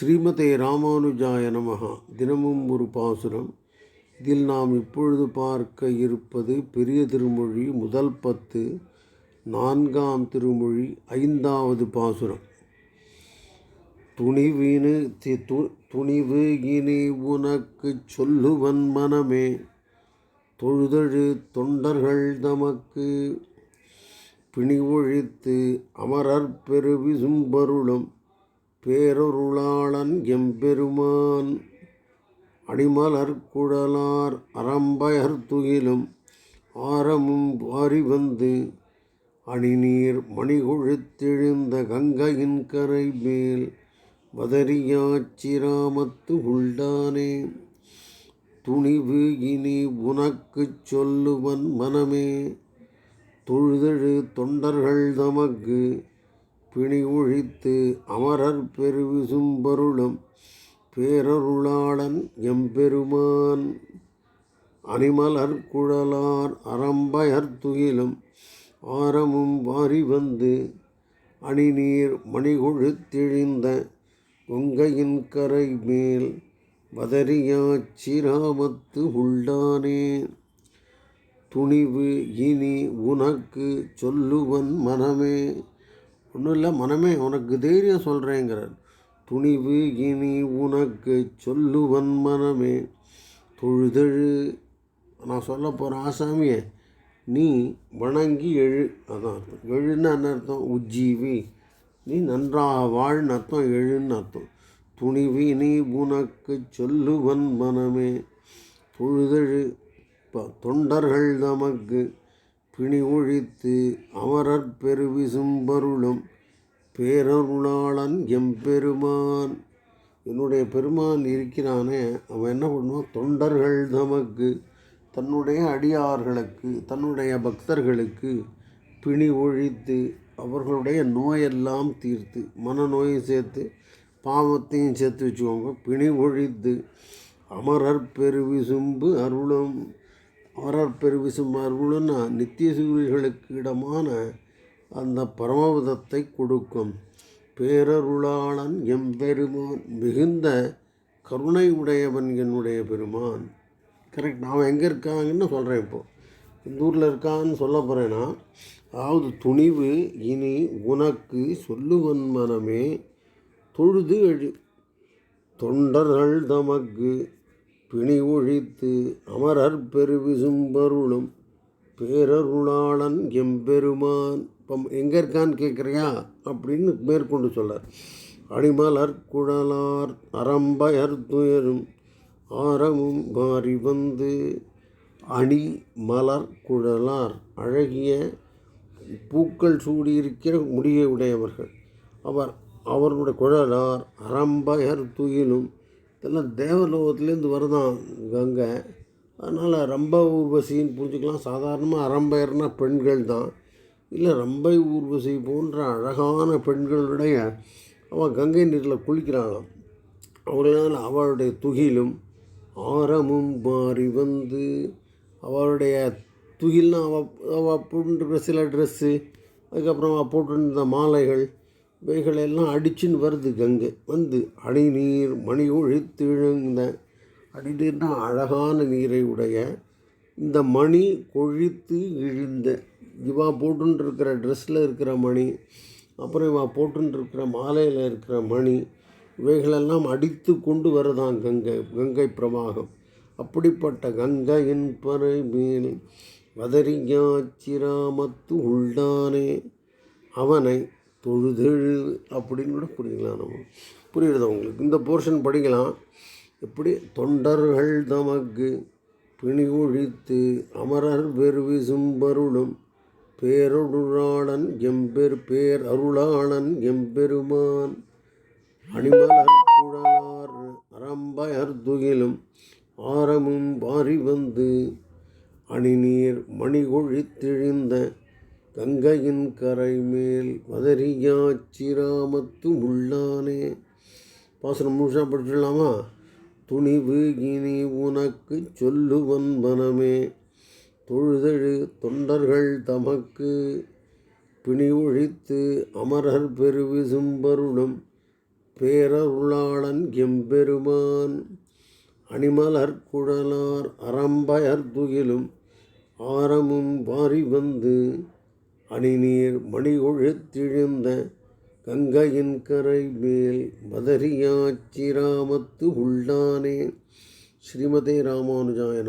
ஸ்ரீமதே ராமானுஜாய நமகா தினமும் ஒரு பாசுரம். இதில் நாம் இப்பொழுது பார்க்க இருப்பது பெரிய திருமொழி முதல் பத்து நான்காம் திருமொழி ஐந்தாவது பாசுரம். துணிவினு தி- து- துணிவு இனி உனக்குச் சொல்லுவன் மனமே. தொழுதழு தொண்டர்கள் தமக்கு பிணிவொழித்து அமரர் பெருவிசும்பருளும். பேரொருளாளன் எம்பெருமான். அடிமலர் குழலார் ஆரமும் வாரி வந்து அணிநீர் மணிகொழுத்தெழுந்த கங்கையின் கரை மேல் வதரியாச்சிராமத்து உள்டானே. துணிவு இனி உனக்கு சொல்லுவன் மனமே. தொழுதழு தொண்டர்கள் தமக்கு பிணி ஒழித்து அமரர் பெருவிசும்பருளும் பேரருளாளன் எம்பெருமான். அனிமலர் குழலார் அரம்பயர் துயிலும் ஆரமும் வாரி வந்து அணிநீர் மணிகொழுத்தெழிந்த கொங்கையின் கரை மேல் வதரியாச்சிராமத்து உள்ளானே. துணிவு இனி உனக்கு சொல்லுவன் மனமே. ஒன்றும் இல்லை மனமே உனக்கு தைரியம் சொல்கிறேங்கிறார் துணிவு இனி உனக்கு சொல்லுவன் மனமே. தொழுதழு. நான் சொல்ல போகிற ஆசாமியே நீ வணங்கி எழு அதான் அர்த்தம். எழுன்னு என்ன அர்த்தம்? உஜ்ஜீவி. நீ நன்றாக வாழ்ன்னு அர்த்தம் எழுன்னு அர்த்தம். துணிவி நீ உனக்கு சொல்லுவன் மனமே. தொழுதழு. ப- தொண்டர்கள் தமக்கு பிணி ஒழித்து அமரர் பெருவிசும்பருளும் பேரருளாளன் எம்பெருமான். என்னுடைய பெருமான் இருக்கிறானே அவன் என்ன பண்ணுவான் தொண்டர்கள் தமக்கு தன்னுடைய அடியார்களுக்கு தன்னுடைய பக்தர்களுக்கு பிணி ஒழித்து அவர்களுடைய நோயெல்லாம் தீர்த்து மனநோயும் சேர்த்து பாவத்தையும் சேர்த்து வச்சுக்கோங்க. பிணி ஒழித்து அமரர் பெருவிசும்பு அருளும். ஆறார் பெருவிசும்பு அருளுன்னா நித்திய சூரியர்களுக்கு இடமான அந்த பரமபதத்தை கொடுக்கும். பேரருளாளன் எம்பெருமான் மிகுந்த கருணை உடையவன் என்னுடைய பெருமான். கரெக்ட் அவன் எங்கே இருக்காங்கன்னு சொல்கிறேன் இப்போது இந்த ஊரில் இருக்கான்னு சொல்ல போகிறேன்னா அதாவது துணிவு இனி உனக்கு சொல்லுவன் மனமே தொழுது எழு தொண்டர்கள் தமக்கு பிணி ஒழித்து அமரர் பெருவிசும்பருளும் பேரருளாளன் எம்பெருமான். இப்போ எங்கே இருக்கான்னு கேட்குறியா? அப்படின்னு மேற்கொண்டு சொல்லார். அடிமலர் குழலார் அரம்பயர் துயரும் ஆரமும் மாறி வந்து அணி மலர் குழலார். அழகிய பூக்கள் சூடியிருக்கிற முடியை உடையவர்கள். அவர் அவருடைய குழலார் அரம்பயர் துயிலும் இதெல்லாம் தேவலோகத்துலேருந்து வருதான் கங்கை. அதனால் ரம்ப ஊர்வசின்னு புரிஞ்சுக்கலாம். சாதாரணமாக அரம்பயர்னா பெண்கள் தான். இல்லை ரம்பை ஊர்வசி போன்ற அழகான பெண்களுடைய அவள் கங்கை நீரில் குளிக்கிறாளாம். அவர்களால் அவளுடைய துகிலும் ஆரமும் மாறி வந்து அவளுடைய துகில்னா அவள் அவள் போட்டுருக்கிற சில ட்ரெஸ்ஸு அதுக்கப்புறம் அவள் போட்டிருந்த மாலைகள் இவைகளெல்லாம் அடிச்சுன்னு வருது கங்கை. வந்து அடிநீர் மணி ஒழித்து அடிநீர்னா அழகான நீரை உடைய இந்த மணி கொழித்து இழிந்த இவா போட்டுருக்கிற ட்ரெஸ்ஸில் இருக்கிற மணி அப்புறம் இவா போட்டுருக்கிற மாலையில் இருக்கிற மணி இவைகளெல்லாம் அடித்து கொண்டு வருதான் கங்கை கங்கை பிரவாகம். அப்படிப்பட்ட கங்கையின் பறை மேல் வதரியாச்சிராமத்து உள்ளானே அவனை தொழுதெழு அப்படின்னு கூட புரியுங்களா நம்ம? புரியுறதா உங்களுக்கு? இந்த போர்ஷன் படிக்கலாம். எப்படி? தொண்டர்கள் தமக்கு பிணி ஒழித்து அமரர் பெருவிசும்பருளும் பேரொருளாளன் எம்பெரு பேர் அருளாளன் எம்பெருமான். அணிமலர் குழலார் அரம்பயர் துகிலும் ஆரமும் வாரி வந்து அணிநீர் மணிகொழித்தெழிந்த கங்கையின் கரை மேல் வதரியாச்சிராமத்து உள்ளானே பாசனம் முழுசாக படிச்சிடலாமா? துணிவு இனி உனக்கு சொல்லுவன் மனமே. தொழுதழு தொண்டர்கள் தமக்கு பிணி ஒழித்து அமரர் பெருவிசும்பருளும் பேரருளாளன் எம்பெருமான். அணிமலர் குழலார் அறம்பயர் துகிலும் ஆரமும் வாரி வந்து அணிநீர் மணிகொழுத்திழுந்த கங்கையின் கரை மேல் மதரியாச்சிராமத்து உள்ளானே. ஸ்ரீமதே ராமானுஜாய